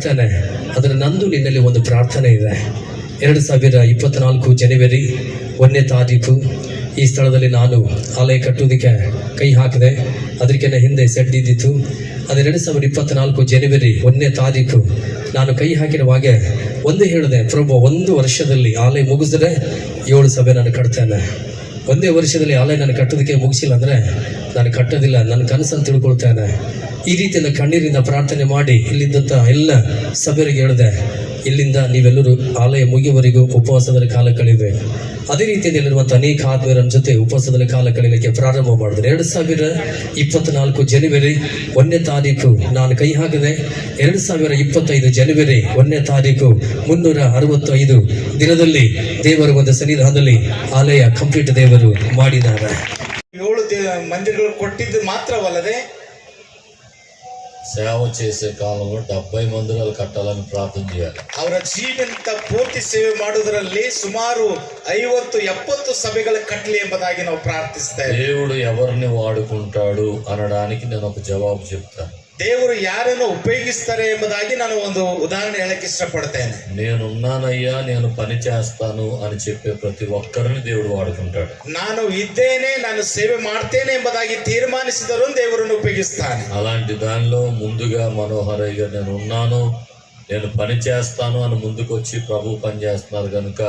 ಕಟ್ತಾನೆ ಅದರ ನಂದು ನಿನ್ನಲ್ಲಿ ಒಂದು ಪ್ರಾರ್ಥನೆ ಇದೆ. ಎರಡು ಸಾವಿರ ಇಪ್ಪತ್ನಾಲ್ಕು ಜನವರಿ ಒಂದನೇ ತಾರೀಕು ಈ ಸ್ಥಳದಲ್ಲಿ ನಾನು ಆಲಯ ಕಟ್ಟೋದಕ್ಕೆ ಕೈ ಹಾಕಿದೆ. ಅದಕ್ಕಿಂತ ಹಿಂದೆ ಸೆಡ್ ಇದ್ದಿತ್ತು ಅದೆರಡು ಸಾವಿರದ ಇಪ್ಪತ್ತ್ನಾಲ್ಕು ಜನವರಿ ಒಂದನೇ ತಾರೀಕು ನಾನು ಕೈ ಹಾಕಿರುವಾಗೆ ಒಂದೇ ಹೇಳಿದೆ, ಪ್ರಭು, ಒಂದು ವರ್ಷದಲ್ಲಿ ಆಲಯ ಮುಗಿಸಿದ್ರೆ ಏಳು ಸಭೆ ನಾನು ಕಟ್ತೇನೆ. ಒಂದೇ ವರ್ಷದಲ್ಲಿ ಆಲಯ ನಾನು ಕಟ್ಟೋದಕ್ಕೆ ಮುಗಿಸಿಲ್ಲ ಅಂದರೆ ನಾನು ಕಟ್ಟೋದಿಲ್ಲ, ನನ್ನ ಕನಸನ್ನು ತಿಳ್ಕೊಳ್ತೇನೆ. ಈ ರೀತಿಯಿಂದ ಕಣ್ಣೀರಿಂದ ಪ್ರಾರ್ಥನೆ ಮಾಡಿ ಇಲ್ಲಿದ್ದಂಥ ಎಲ್ಲ ಸಭೆಯರಿಗೆ ಹೇಳಿದೆ, ಇಲ್ಲಿಂದ ನೀವೆಲ್ಲರೂ ಆಲಯ ಮುಗಿಯುವವರೆಗೂ ಉಪವಾಸದಲ್ಲಿ ಕಾಲ ಕಳೆಯುವೆ ಅದೇ ರೀತಿಯಲ್ಲಿ ಇಲ್ಲಿರುವಂಥ ಅನೇಕ ಆತ್ಮೀಯರ ಜೊತೆ ಉಪವಾಸದಲ್ಲಿ ಕಾಲ ಕಳೆಯಲಿಕ್ಕೆ ಪ್ರಾರಂಭ ಮಾಡಿದ್ರೆ. ಎರಡು ಸಾವಿರ ಇಪ್ಪತ್ನಾಲ್ಕು ಜನವರಿ ಒಂದನೇ ತಾರೀಕು ನಾನು ಕೈ ಹಾಕಿದೆ. ಎರಡು ಸಾವಿರ ಇಪ್ಪತ್ತೈದು ಜನವರಿ ಒಂದನೇ ತಾರೀಕು ಮುನ್ನೂರ ಅರವತ್ತೈದು ದಿನದಲ್ಲಿ ದೇವರು ಒಂದು ಸನ್ನಿಧಾನದಲ್ಲಿ ಆಲಯ ಕಂಪ್ಲೀಟ್ ದೇವರು ಮಾಡಿದ್ದಾರೆ. ಏಳು ಮಂದಿರಗಳು ಕೊಟ್ಟಿದ್ದು ಮಾತ್ರವಲ್ಲದೆ సేవ చేసే కాలంలో డెబ్బై మందిరాలు కట్టాలని ప్రార్థన చేయాలి ಅವರ ಜೀವಂತ ಪೂರ್ತಿ ಸೇವೆ ಮಾಡುವುದರಲ್ಲಿ ಸುಮಾರು ಐವತ್ತು ಎಪ್ಪತ್ತು ಸಭೆಗಳ ಕಟ್ಟಲಿ ಎಂಬುದಾಗಿ ನಾವು ಪ್ರಾರ್ಥಿಸ್ತಾ ಇದ್ದೇವೆ దేవుడు ఎవరిని వాడుకుంటాడు అనడానికి నేను ఒక జవాబు చెప్తాను ದೇವರು ಯಾರನ್ನು ಉಪಯೋಗಿಸ್ತಾರೆ ಎಂಬುದಾಗಿ ನಾನು ಒಂದು ಉದಾಹರಣೆ ಹೇಳಕ್ ಇಷ್ಟಪಡ್ತೇನೆ నేనున్నానయ్యా నేను పని చేస్తాను అని చెప్పే ప్రతి ఒక్కరిని దేవుడు వాడుకుంటాడు ನಾನು ಇದ್ದೇನೆ ನಾನು ಸೇವೆ ಮಾಡ್ತೇನೆ ಎಂಬುದಾಗಿ ತೀರ್ಮಾನಿಸಿದರೂ ದೇವರನ್ನು ಉಪಯೋಗಿಸ್ತಾನೆ అలాంటి దానిలో ముందుగా మనోహరయ్య గారు నేను ఉన్నాను నేను పని చేస్తాను అని ముందుకు వచ్చి ప్రభు పని చేస్తున్నారు కనుక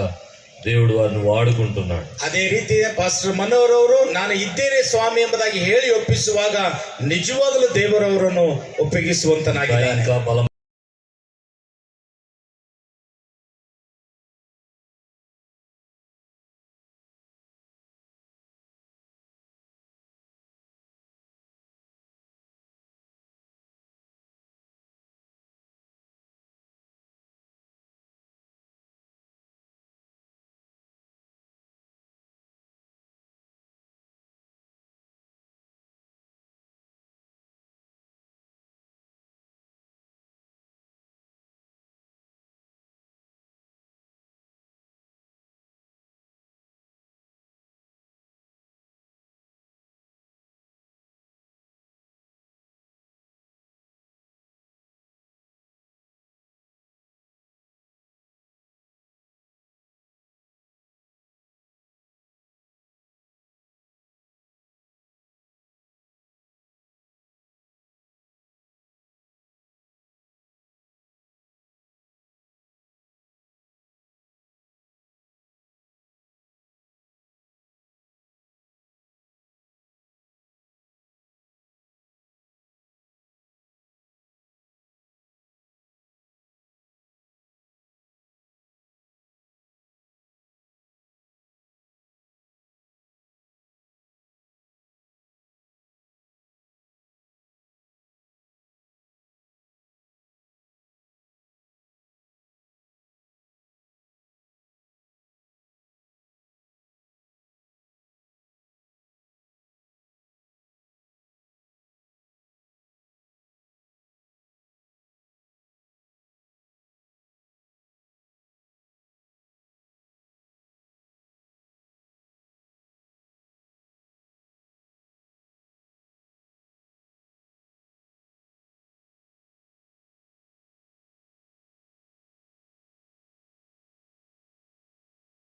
దేవుడు వారిని వాడుకుంటున్నాడు ಅದೇ ರೀತಿ ಪಾಸ್ಟರ್ ಮನೋಹರ್ ಅವರು ನಾನು ಇದ್ದೇನೆ ಸ್ವಾಮಿ ಎಂಬುದಾಗಿ ಹೇಳಿ ಒಪ್ಪಿಸುವಾಗ ನಿಜವಾಗಲೂ ದೇವರವರನ್ನು ఇంకా ಉಪಯೋಗಿಸುವಂತನಾಗಿದ್ದಾನೆ ఇంకా బలం